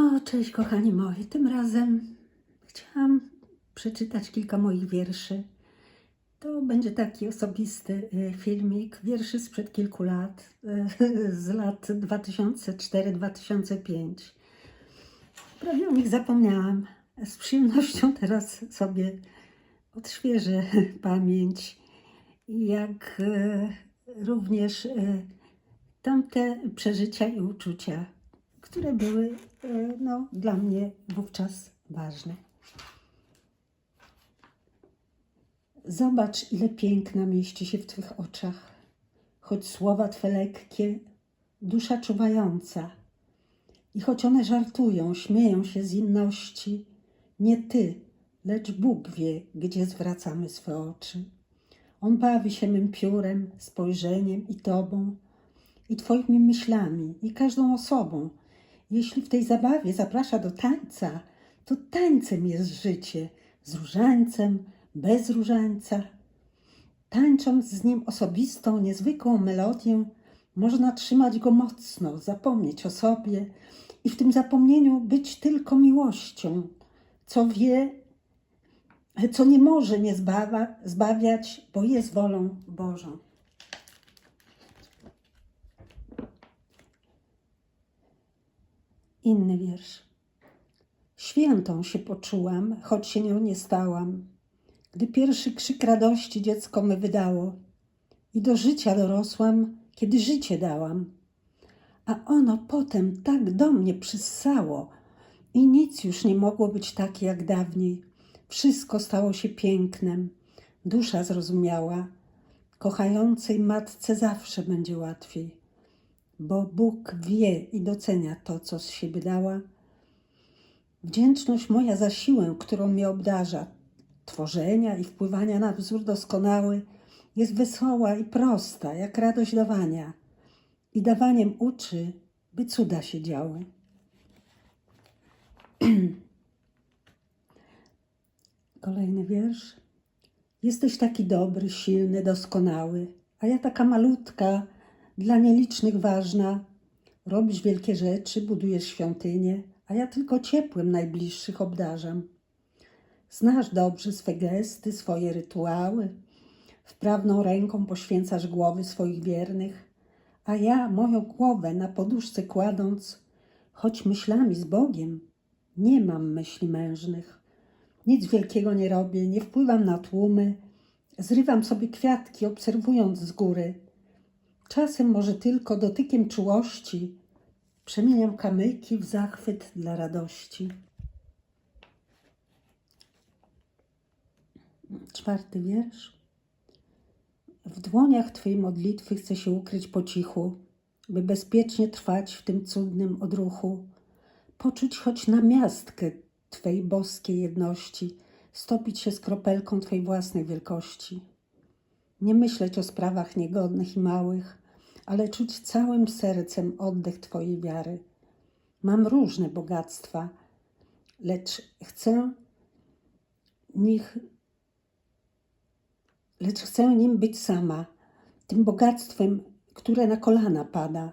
No, cześć kochani moi. Tym razem chciałam przeczytać kilka moich wierszy. To będzie taki osobisty y, filmik, wierszy sprzed kilku lat, y, z lat 2004-2005. Prawie o nich zapomniałam. Z przyjemnością teraz sobie odświeżę pamięć, jak y, również tamte przeżycia i uczucia, które były e, no, dla mnie wówczas ważne. Zobacz, ile piękna mieści się w Twych oczach, choć słowa Twe lekkie, dusza czuwająca. I choć one żartują, śmieją się z inności, nie Ty, lecz Bóg wie, gdzie zwracamy swe oczy. On bawi się mym piórem, spojrzeniem i Tobą, i Twoimi myślami, i każdą osobą. Jeśli w tej zabawie zaprasza do tańca, to tańcem jest życie, z różańcem, bez różańca. Tańcząc z nim osobistą, niezwykłą melodię, można trzymać go mocno, zapomnieć o sobie i w tym zapomnieniu być tylko miłością, co wie, co nie może nie zbawa, zbawiać, bo jest wolą Bożą. Inny wiersz. Świętą się poczułam, choć się nią nie stałam, gdy pierwszy krzyk radości dziecko me wydało i do życia dorosłam, kiedy życie dałam. A ono potem tak do mnie przyssało i nic już nie mogło być takie jak dawniej. Wszystko stało się pięknem. Dusza zrozumiała. Kochającej matce zawsze będzie łatwiej bo Bóg wie i docenia to, co z siebie dała. Wdzięczność moja za siłę, którą mnie obdarza, tworzenia i wpływania na wzór doskonały, jest wesoła i prosta, jak radość dawania. I dawaniem uczy, by cuda się działy. Kolejny wiersz. Jesteś taki dobry, silny, doskonały, a ja taka malutka, dla nielicznych ważna. Robisz wielkie rzeczy, budujesz świątynie, a ja tylko ciepłem najbliższych obdarzam. Znasz dobrze swe gesty, swoje rytuały. Wprawną ręką poświęcasz głowy swoich wiernych, a ja moją głowę na poduszce kładąc, choć myślami z Bogiem, nie mam myśli mężnych. Nic wielkiego nie robię, nie wpływam na tłumy, zrywam sobie kwiatki, obserwując z góry – Czasem może tylko dotykiem czułości przemieniam kamyki w zachwyt dla radości. Czwarty wiersz. W dłoniach Twojej modlitwy chcę się ukryć po cichu, by bezpiecznie trwać w tym cudnym odruchu, poczuć choć na miastkę Twej boskiej jedności, stopić się z kropelką Twojej własnej wielkości. Nie myśleć o sprawach niegodnych i małych, ale czuć całym sercem oddech Twojej wiary. Mam różne bogactwa, lecz chcę nich, lecz chcę nim być sama, tym bogactwem, które na kolana pada,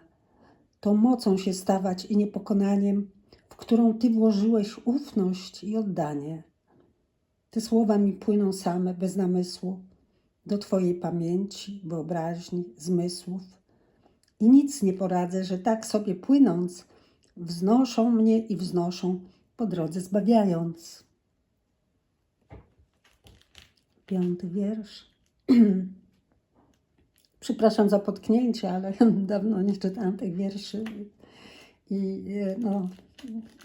tą mocą się stawać i niepokonaniem, w którą Ty włożyłeś ufność i oddanie. Te słowa mi płyną same, bez namysłu, do Twojej pamięci, wyobraźni, zmysłów i nic nie poradzę, że tak sobie płynąc, wznoszą mnie i wznoszą, po drodze zbawiając. Piąty wiersz. Przepraszam za potknięcie, ale dawno nie czytałam tych wierszy i no,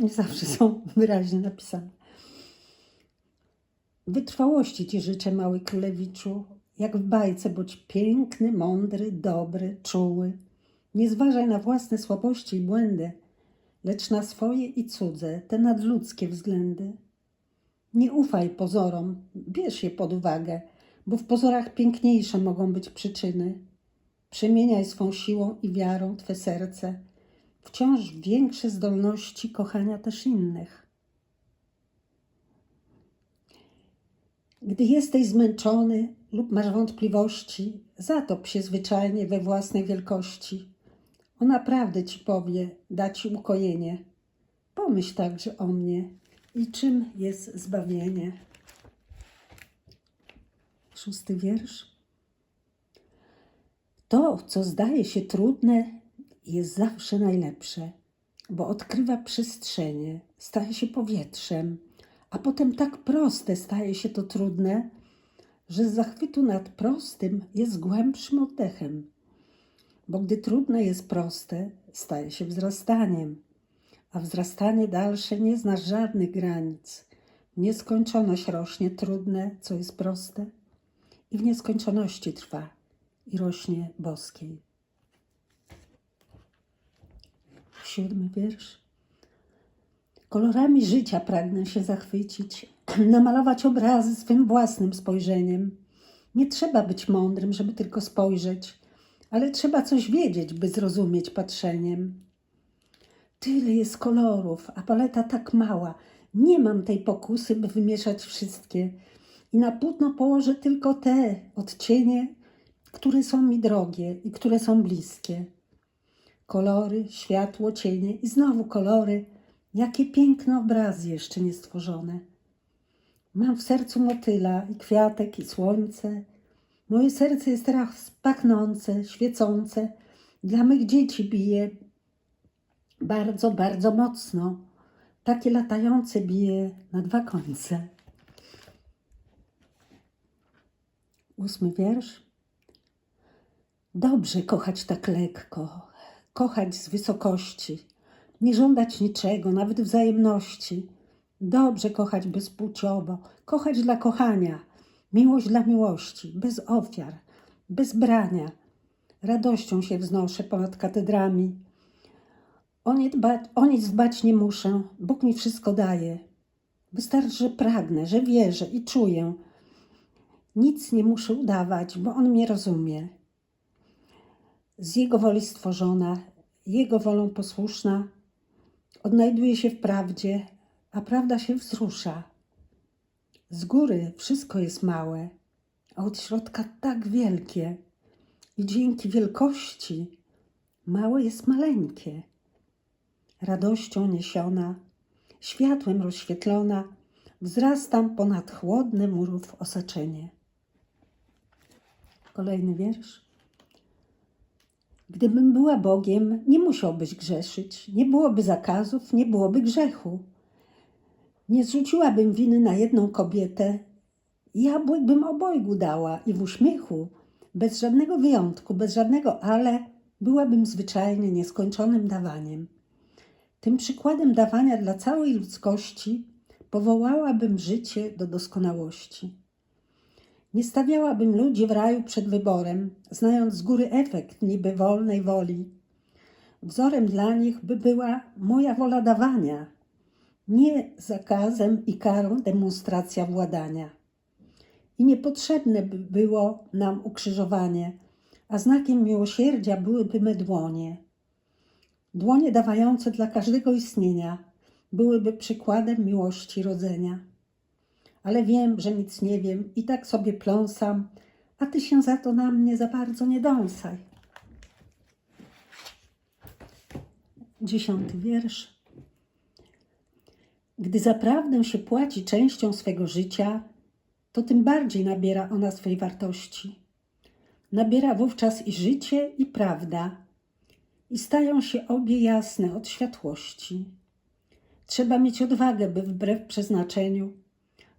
nie zawsze są wyraźnie napisane. Wytrwałości Ci życzę, mały królewiczu, jak w bajce, bądź piękny, mądry, dobry, czuły, nie zważaj na własne słabości i błędy, lecz na swoje i cudze, te nadludzkie względy. Nie ufaj pozorom, bierz je pod uwagę, bo w pozorach piękniejsze mogą być przyczyny. Przemieniaj swą siłą i wiarą Twe serce, wciąż większe zdolności kochania też innych. Gdy jesteś zmęczony lub masz wątpliwości, zatop się zwyczajnie we własnej wielkości. On naprawdę ci powie, da ci ukojenie. Pomyśl także o mnie i czym jest zbawienie. Szósty wiersz. To, co zdaje się trudne, jest zawsze najlepsze, bo odkrywa przestrzenie, staje się powietrzem, a potem tak proste staje się to trudne, że z zachwytu nad prostym jest głębszym oddechem. Bo gdy trudne jest proste, staje się wzrastaniem, a wzrastanie dalsze nie zna żadnych granic. W nieskończoność rośnie trudne, co jest proste, i w nieskończoności trwa i rośnie boskiej. Siódmy wiersz. Kolorami życia pragnę się zachwycić, namalować obrazy swym własnym spojrzeniem. Nie trzeba być mądrym, żeby tylko spojrzeć, ale trzeba coś wiedzieć, by zrozumieć patrzeniem. Tyle jest kolorów, a paleta tak mała. Nie mam tej pokusy, by wymieszać wszystkie. I na płótno położę tylko te odcienie, które są mi drogie i które są bliskie. Kolory, światło, cienie i znowu kolory. Jakie piękne obrazy jeszcze nie stworzone. Mam w sercu motyla i kwiatek i słońce. Moje serce jest teraz pachnące, świecące. Dla mych dzieci bije bardzo, bardzo mocno. Takie latające bije na dwa końce. Ósmy wiersz. Dobrze kochać tak lekko, kochać z wysokości, nie żądać niczego, nawet wzajemności. Dobrze kochać bezpłciowo, kochać dla kochania, miłość dla miłości, bez ofiar, bez brania. Radością się wznoszę ponad katedrami. O, nie dba, o nic dbać nie muszę, Bóg mi wszystko daje. Wystarczy, że pragnę, że wierzę i czuję. Nic nie muszę udawać, bo On mnie rozumie. Z Jego woli stworzona, Jego wolą posłuszna, odnajduje się w prawdzie, a prawda się wzrusza. Z góry wszystko jest małe, a od środka tak wielkie. I dzięki wielkości małe jest maleńkie. Radością niesiona, światłem rozświetlona, wzrastam ponad chłodne murów osaczenie. Kolejny wiersz. Gdybym była Bogiem, nie musiałbyś grzeszyć, nie byłoby zakazów, nie byłoby grzechu. Nie zrzuciłabym winy na jedną kobietę, jabłek bym obojgu dała i w uśmiechu, bez żadnego wyjątku, bez żadnego ale, byłabym zwyczajnie nieskończonym dawaniem. Tym przykładem dawania dla całej ludzkości powołałabym życie do doskonałości. Nie stawiałabym ludzi w raju przed wyborem, znając z góry efekt niby wolnej woli. Wzorem dla nich by była moja wola dawania, nie zakazem i karą demonstracja władania. I niepotrzebne by było nam ukrzyżowanie, a znakiem miłosierdzia byłyby me dłonie. Dłonie dawające dla każdego istnienia byłyby przykładem miłości rodzenia ale wiem, że nic nie wiem i tak sobie pląsam, a ty się za to na mnie za bardzo nie dąsaj. Dziesiąty wiersz. Gdy zaprawdę się płaci częścią swego życia, to tym bardziej nabiera ona swej wartości. Nabiera wówczas i życie, i prawda, i stają się obie jasne od światłości. Trzeba mieć odwagę, by wbrew przeznaczeniu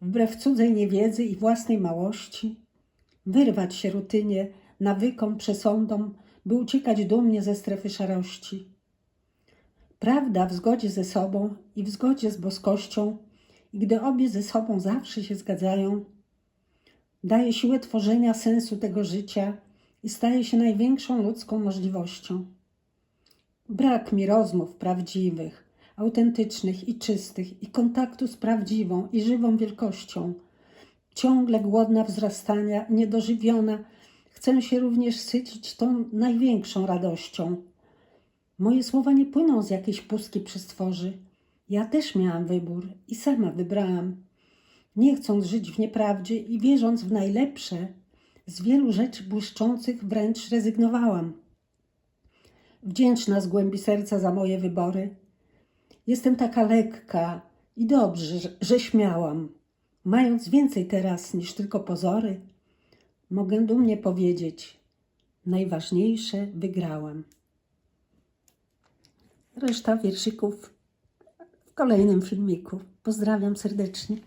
wbrew cudzej niewiedzy i własnej małości, wyrwać się rutynie, nawykom, przesądom, by uciekać dumnie ze strefy szarości. Prawda w zgodzie ze sobą i w zgodzie z boskością, i gdy obie ze sobą zawsze się zgadzają, daje siłę tworzenia sensu tego życia i staje się największą ludzką możliwością. Brak mi rozmów prawdziwych, autentycznych i czystych i kontaktu z prawdziwą i żywą wielkością. Ciągle głodna wzrastania, niedożywiona, chcę się również sycić tą największą radością. Moje słowa nie płyną z jakiejś pustki przystworzy. Ja też miałam wybór i sama wybrałam. Nie chcąc żyć w nieprawdzie i wierząc w najlepsze, z wielu rzeczy błyszczących wręcz rezygnowałam. Wdzięczna z głębi serca za moje wybory, Jestem taka lekka i dobrze, że, że śmiałam. Mając więcej teraz niż tylko pozory, mogę dumnie powiedzieć: najważniejsze wygrałam. Reszta wierszyków w kolejnym filmiku. Pozdrawiam serdecznie.